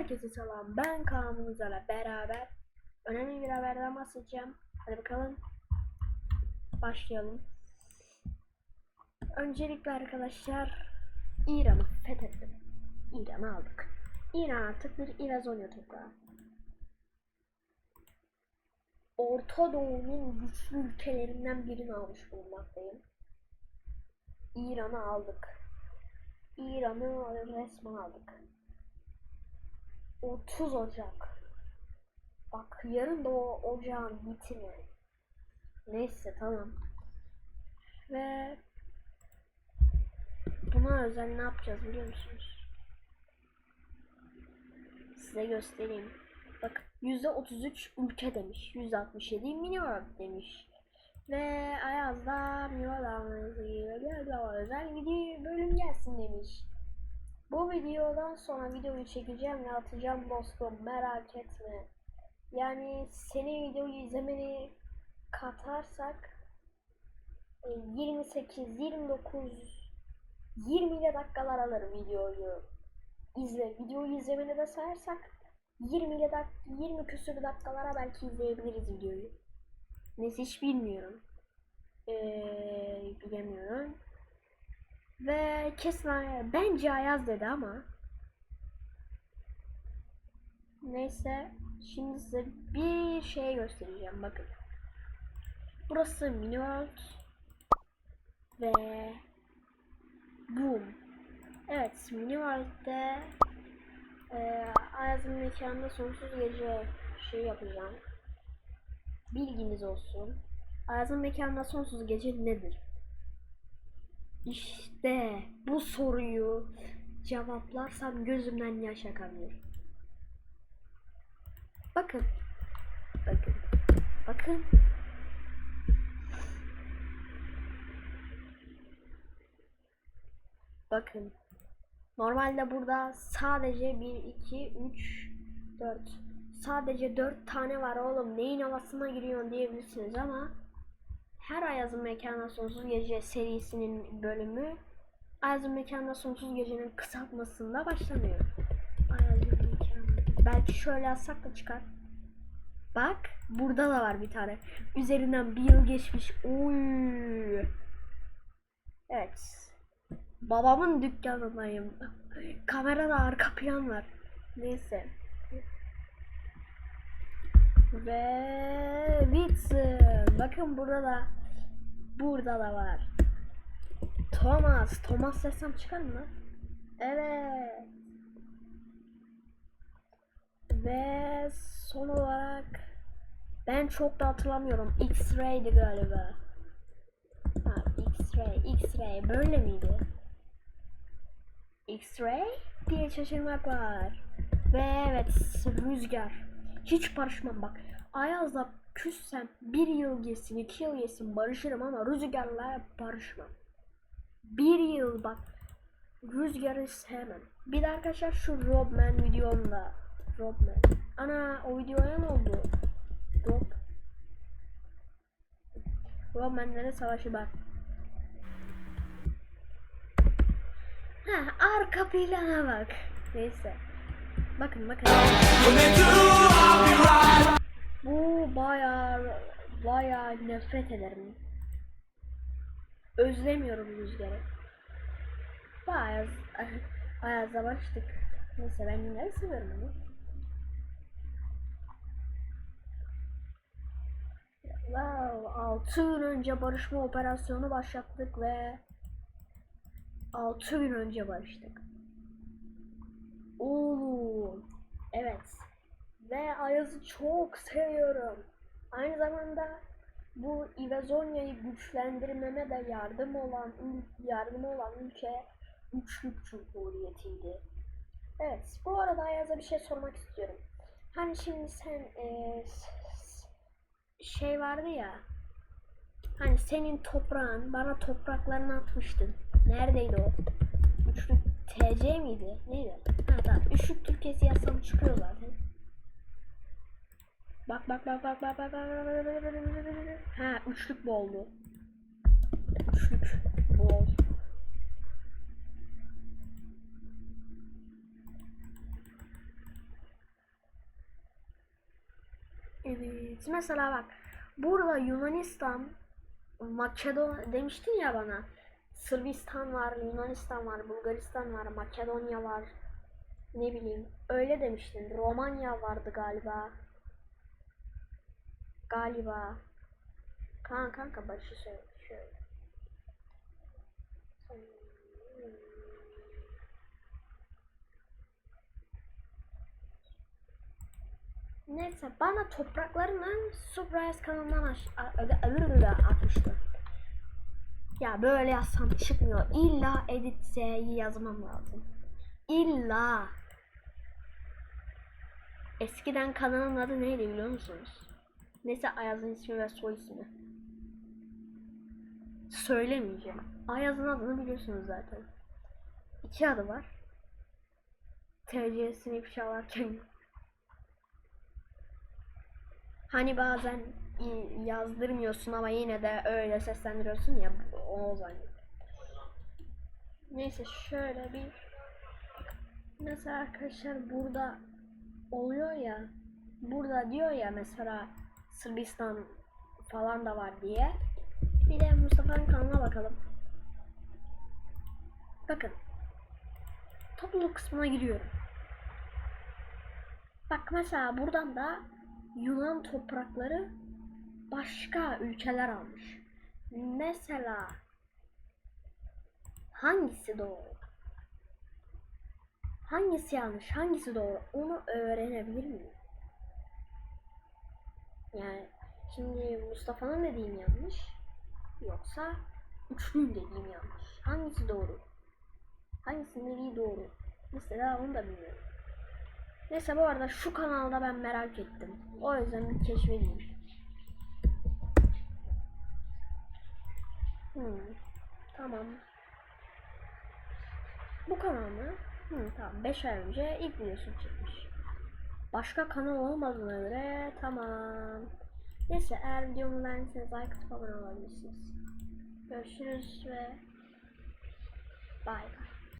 Herkese selam. Ben Kaan Uzar'la beraber önemli bir haberden bahsedeceğim. Hadi bakalım. Başlayalım. Öncelikle arkadaşlar İran'ı fethettim. İran'ı aldık. İran artık bir İrazonya toprağı. Orta Doğu'nun güçlü ülkelerinden birini almış bulunmaktayım. İran'ı aldık. İran'ı resmen aldık. 30 Ocak. Bak yarın da o ocağın bitimi. Neyse tamam. Ve buna özel ne yapacağız biliyor musunuz? Size göstereyim. Bak %33 ülke demiş. %67 minimum demiş. Ve Ayaz'da minimum davranışı özel video bölüm gelsin demiş. Bu videodan sonra videoyu çekeceğim ve atacağım dostum merak etme. Yani senin videoyu izlemeni katarsak e, 28, 29, 20 dakikalar alır videoyu. İzle, videoyu izlemeni de sayarsak 20 dak 20 küsur dakikalara belki izleyebiliriz videoyu. Neyse hiç bilmiyorum. Ee. Ve kesin bence Ayaz dedi ama. Neyse şimdi size bir şey göstereceğim bakın. Burası mini world ve boom. Evet mini world'de e, Ayaz'ın mekanında sonsuz gece şey yapacağım. Bilginiz olsun. Ayaz'ın mekanında sonsuz gece nedir? İşte bu soruyu cevaplarsam gözümden yaş akabilir. Bakın. Bakın. Bakın. Bakın. Normalde burada sadece 1, 2, 3, 4. Sadece 4 tane var oğlum. Neyin havasına giriyorsun diyebilirsiniz ama her Ayaz'ın Mekanına Sonsuz Gece serisinin bölümü Ayaz'ın Mekanına Sonsuz Gece'nin kısaltmasında başlamıyor. Ayaz'ın Mekanı. Belki şöyle yazsak da çıkar. Bak burada da var bir tane. Üzerinden bir yıl geçmiş. Uy. Evet. Babamın dükkanındayım. Kamerada arka plan var. Neyse. Ve Watson. Bakın burada da burada da var. Thomas. Thomas desem çıkar mı? Evet. Ve son olarak ben çok da hatırlamıyorum. X-Ray'di galiba. Ha, X-Ray, X-Ray böyle miydi? X-Ray diye şaşırmak var. Ve evet rüzgar. Hiç barışmam bak. Ayaz'la küssem bir yıl geçsin, iki yıl geçsin barışırım ama rüzgarla barışmam. Bir yıl bak. Rüzgarı sevmem. Bir de arkadaşlar şu Robman videomda. Robman. Ana o videoya ne oldu? Rob. Robman'lere savaşı bak. Ha arka plana bak. Neyse. Bakın bakın. Bu bayağı bayağı nefret ederim. Özlemiyorum rüzgarı. Bayağı Ayaz'la barıştık. Neyse ben yine seviyorum onu. Wow, 6 gün önce barışma operasyonu başlattık ve 6 gün önce barıştık. Oğlum. Evet. Ve Ayaz'ı çok seviyorum. Aynı zamanda bu İvezonya'yı güçlendirmeme de yardım olan yardım olan ülke Üçlük Cumhuriyeti'ydi. Evet, bu arada Ayaz'a bir şey sormak istiyorum. Hani şimdi sen e, şey vardı ya. Hani senin toprağın bana topraklarını atmıştın. Neredeydi o? Üçlük TC miydi? Neydi? Ha tamam. Üçlük Türkiye'si yazsam çıkıyor zaten. Bak bak bak bak bak bak bak Ha üçlük bu oldu. Üçlük bu oldu. Evet mesela bak burada Yunanistan Makedon demiştin ya bana Sırbistan var, Yunanistan var, Bulgaristan var, Makedonya var. Ne bileyim öyle demiştin. Romanya vardı galiba. Galiba. Kanka kanka başı şöyle. şöyle. Neyse bana topraklarını Surprise kanalından atmıştı. Ya böyle yazsam çıkmıyor. İlla edit Z'yi yazmam lazım. İlla. Eskiden kanalın adı neydi biliyor musunuz? Neyse Ayaz'ın ismi ve soy ismi. Söylemeyeceğim. Ayaz'ın adını biliyorsunuz zaten. İki adı var. TC'sini ifşa varken Hani bazen yazdırmıyorsun ama yine de öyle seslendiriyorsun ya o zannet. Neyse şöyle bir mesela arkadaşlar burada oluyor ya burada diyor ya mesela Sırbistan falan da var diye. Bir de Mustafa'nın kanalına bakalım. Bakın. Topluluk kısmına giriyorum. Bak mesela buradan da Yunan toprakları başka ülkeler almış. Mesela hangisi doğru? Hangisi yanlış? Hangisi doğru? Onu öğrenebilir miyim? Yani şimdi Mustafa'nın dediğim yanlış yoksa üçlüyüm dediğim yanlış. Hangisi doğru? Hangisinin dediği doğru? Mesela onu da bilmiyorum. Neyse bu arada şu kanalda ben merak ettim. O yüzden bir keşfedeyim. Hmm, tamam. Bu kanal mı? Hmm, tamam. 5 ay önce ilk videosunu çekmiş. Başka kanal olmadığına göre tamam. Neyse eğer videomu beğendiyseniz like atıp abone olabilirsiniz. Görüşürüz ve bay bay.